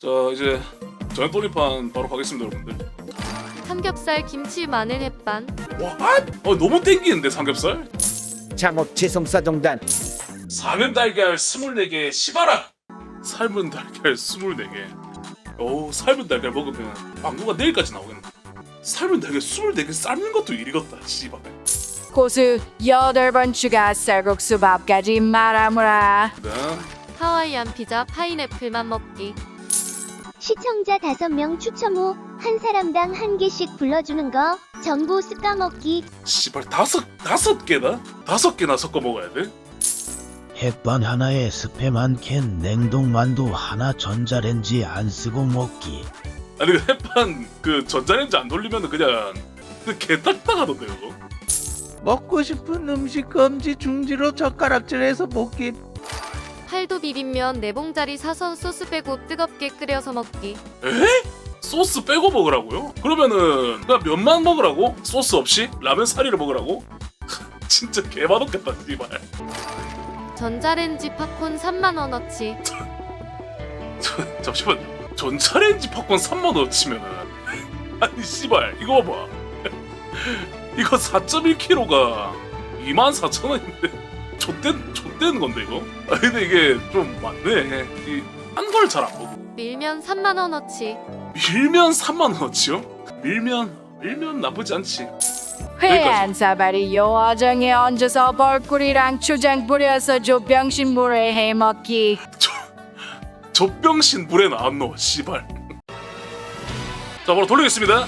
자 이제 저녁 돌림판 바로 가겠습니다 여러분들. 삼겹살 김치 마늘 햇반. 와 어, 너무 땡기는데 삼겹살? 창업 재성사정단. 삶은 달걀 24개 시바라! 삶은 달걀 24개. 오 삶은 달걀 먹으면 광고가 내일까지 나오겠네. 삶은 달걀 24개 삶는 것도 일이겠다 씨발. 고수 여덟 번 추가 쌀국수 밥까지 말아무라. 그다음 하와이안 피자 파인애플만 먹기 시청자 5명 추첨 후 한 사람당 한 개씩 불러주는 거 전부 습까 먹기. 씨발 다섯 다섯 개나? 다섯 개나 섞어 먹어야 돼? 햇반 하나에 스팸 한 캔, 냉동 만두 하나 전자레인지 안 쓰고 먹기. 아니 그 햇반 그 전자레인지 안 돌리면 그냥 그 개딱딱하던데 그거 먹고 싶은 음식 금지 중지로 젓가락질해서 먹기 팔도 비빔면 네 봉자리 사선 소스 빼고 뜨겁게 끓여서 먹기 에? 소스 빼고 먹으라고요? 그러면은 그냥 면만 먹으라고? 소스 없이? 라면 사리를 먹으라고? 진짜 개맛없겠다 씨발 전자레인지 팝콘 3만원어치 저, 잠시만 전차레인지 팝콘 3만원 치면은 아니 씨발 이거 봐봐 이거 4.1kg가 24,000원인데 좆된 좆된 건데 이거? 아 근데 이게 좀 많네. 이한 걸 잘안 먹어. 밀면 3만 원어치. 밀면 3만 원어치요? 밀면 밀면 나쁘지 않지. 회한 사발이 요화정에 얹어서 벌꿀이랑 초장 뿌려서 조병신 물에 해먹기. 젖병신 물에 나왔노 씨발. 자 바로 돌리겠습니다.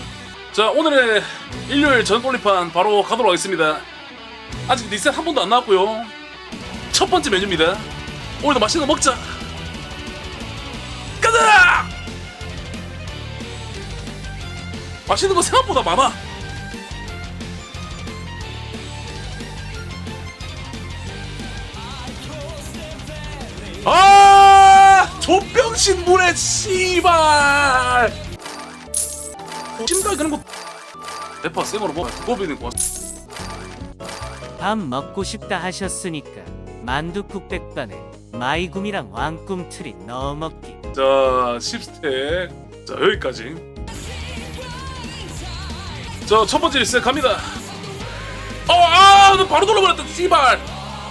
자 오늘의 일요일 전 돌림판 바로 가도록 하겠습니다. 아직 리셋 한 번도 안 나왔고요 첫 번째 메뉴입니다. 오늘도 맛있는 거 먹자. 가자! 맛있는 거 생각보다 많아. 아! 족병신 물에 씨발! 찜닭 그런 거. 대파 생으로 먹어 두꺼비는 거 밥 먹고 싶다 하셨으니까 만두국 백반에 마이구미랑 왕꿈 틀이 넣어 먹기. 자 10스택 자 여기까지. 자첫 번째 리셋 갑니다. 어아나 바로 돌아버렸다 씨발.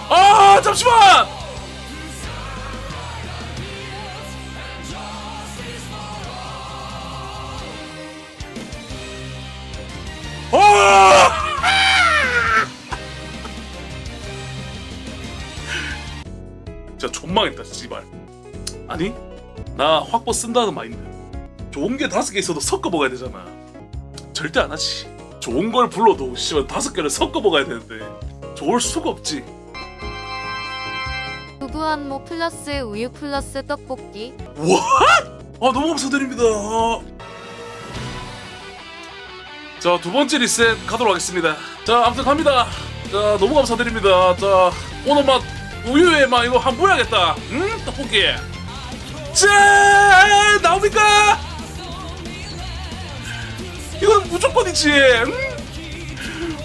아 잠시만 나 확보 쓴다는 마인드. 좋은 게 다섯 개 있어도 섞어 먹어야 되잖아. 절대 안 하지. 좋은 걸 불러도 씨발 다섯 개를 섞어 먹어야 되는데 좋을 수가 없지. 두부한 모 플러스 우유 플러스 떡볶이. 아 너무 감사드립니다. 자 두 번째 리셋 가도록 하겠습니다. 자 아무튼 갑니다. 자 너무 감사드립니다. 자 오늘 막 우유에 막 이거 한번 보야겠다. 응? 떡볶이 자 나옵니까 이건 무조건이지 응?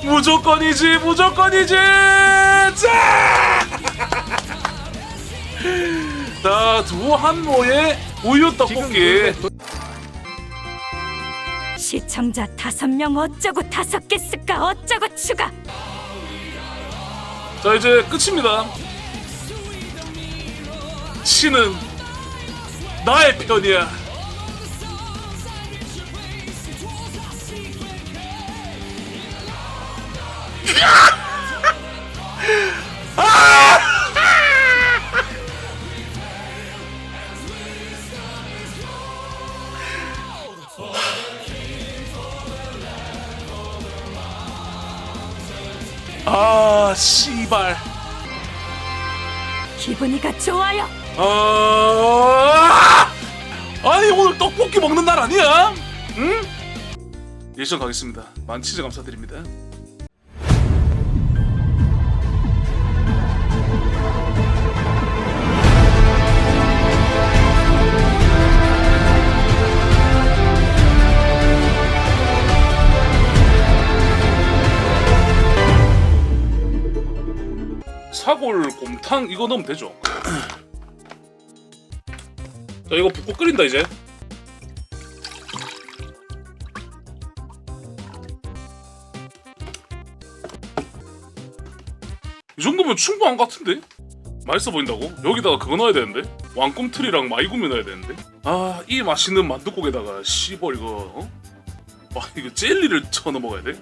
무조건이지 무조건이지 자 자, 두 한모의 우유 떡볶이. 시청자 다섯 명 어쩌고 다섯 개 쓸까 어쩌고 추가 자, 이제 끝입니다. 신은 나의 편이야. 아, 씨발. 기분이가 좋아요 아! 아니 오늘 떡볶이 먹는 날 아니야? 응? 리액션 가겠습니다. 만치즈 감사드립니다. 사골 곰탕 이거 넣으면 되죠. 자 이거 붓고 끓인다 이제 이 정도면 충분한 것 같은데? 맛있어 보인다고? 여기다가 그거 넣어야 되는데? 왕꿈틀이랑 마이구미 넣어야 되는데? 아, 이 맛있는 만둣국에다가 씨벌 이거 어? 아, 이거 젤리를 쳐넣어 먹어야 돼?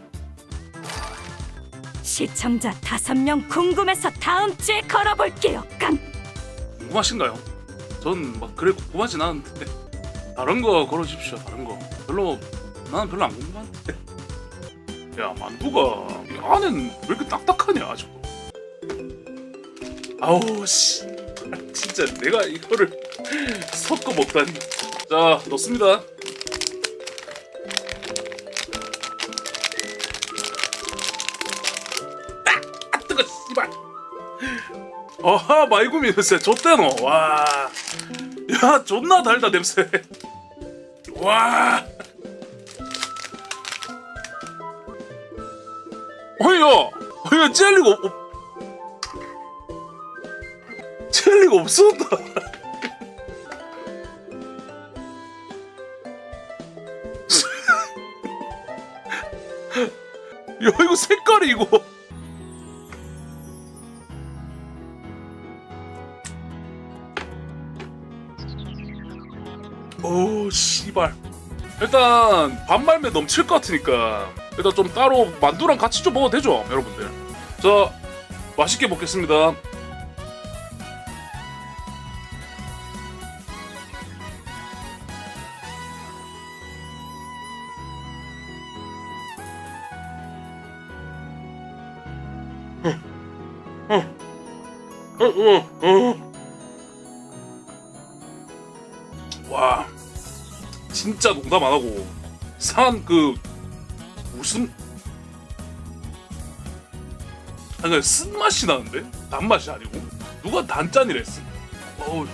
시청자 다섯 명 궁금해서 다음 주에 걸어볼게요. 깡. 궁금하신가요? 전 막 그래 궁금하진 않은데. 다른 거 걸어주십시오 다른 거. 별로 나는 별로 안 궁금한데. 야 만두가 이 안엔 왜 이렇게 딱딱하냐 아직도 아우 씨. 진짜 내가 이거를 섞어 먹다니. 자 넣습니다. 아 뜨거 씨발. 어하 마이구미 냄새 좋대노 와 야 존나 달다 냄새. 와. 어이야 어이야 젤리가 없 없- 젤리가 없었다. 야 이거 색깔이 이거 씨발. 일단 반말매 넘칠 것 같으니까. 일단 좀 따로 만두랑 같이 좀 먹어도 되죠 여러분들? 자 맛있게 먹겠습니다. 와 진짜 농담 안 하고 산 그 무슨? 아니 그냥 쓴맛이 나는데? 단맛이 아니고? 누가 단짠이랬어? 어우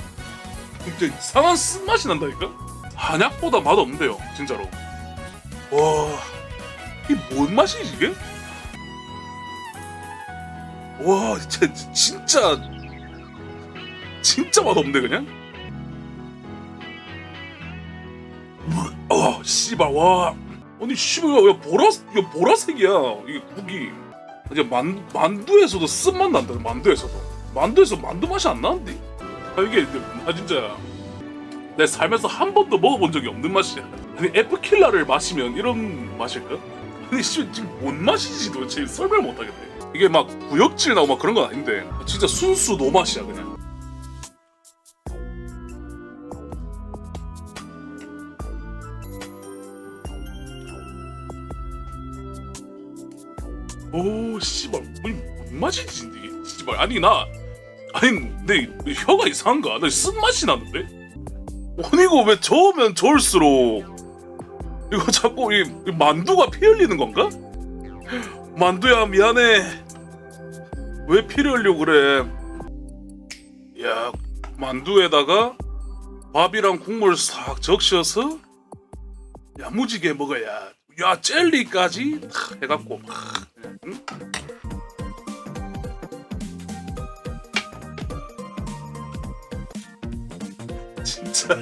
진짜 이상한 쓴 맛이 난다니까? 한약보다 맛 없는데요 진짜로. 와이 뭔 맛이지 이게? 와 진짜 진짜 진짜 맛 없네 그냥 아, 씨발 와. 아니 씨발 야 보라 야 보라색이야 이게 국이. 이제 만 만두에서도 쓴맛 난다. 만두에서도. 만두에서 만두 맛이 안 나는데. 아 이게 아 진짜 내 살면서 한 번도 먹어본 적이 없는 맛이야. 아니 에프킬라를 마시면 이런 맛일까? 아니 씨 지금 뭔 맛이지 도대체 설명 못 하겠네. 이게 막 구역질 나고 막 그런 건 아닌데 진짜 순수 노맛이야 그냥. 오 씨발 뭔 맛이지 이게? 씨발 아니 나 아니 내 혀가 이상한가? 나 쓴맛이 나는데? 아니 이거 왜 저으면 저을수록 이거 자꾸 이, 이 만두가 피 흘리는 건가? 만두야 미안해. 왜 피를 흘려 그래? 야 만두에다가 밥이랑 국물 싹 적셔서 야무지게 먹어야 야 젤리까지 탁 해갖고 응? 진짜.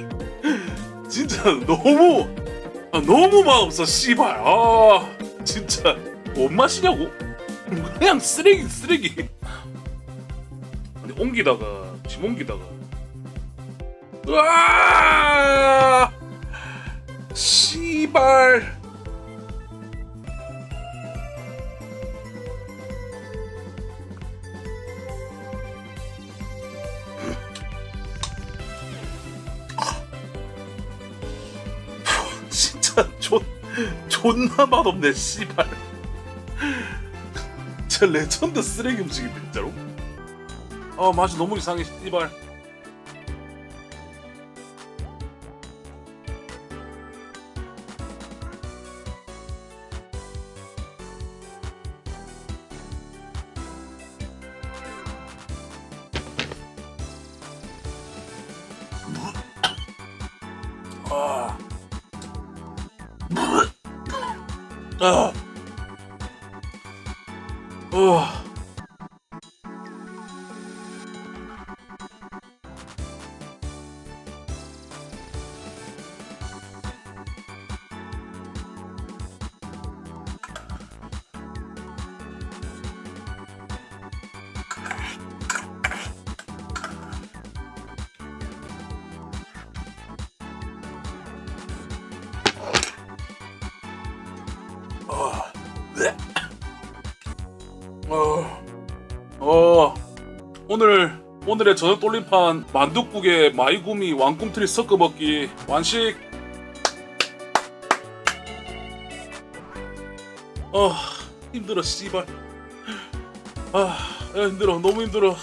진짜 너무 아, 너무 맛없어 씨발. 아 진짜. 뭔 맛이냐고? 그냥 쓰레기 쓰레기. 아니 옮기다가 짐 옮기다가. 으아! 씨발 존 존나 맛없네 씨발. 진짜 레전드 쓰레기 음식인데 진짜로? 아 맛이 너무 이상해 씨발. 아. 아. 어. 어, 어, 오늘 오늘의 저녁 돌림판 만둣국에 마이구미 왕꿈틀이 섞어 먹기 완식. 어, 힘들어 씨발. 아, 야, 힘들어 너무 힘들어.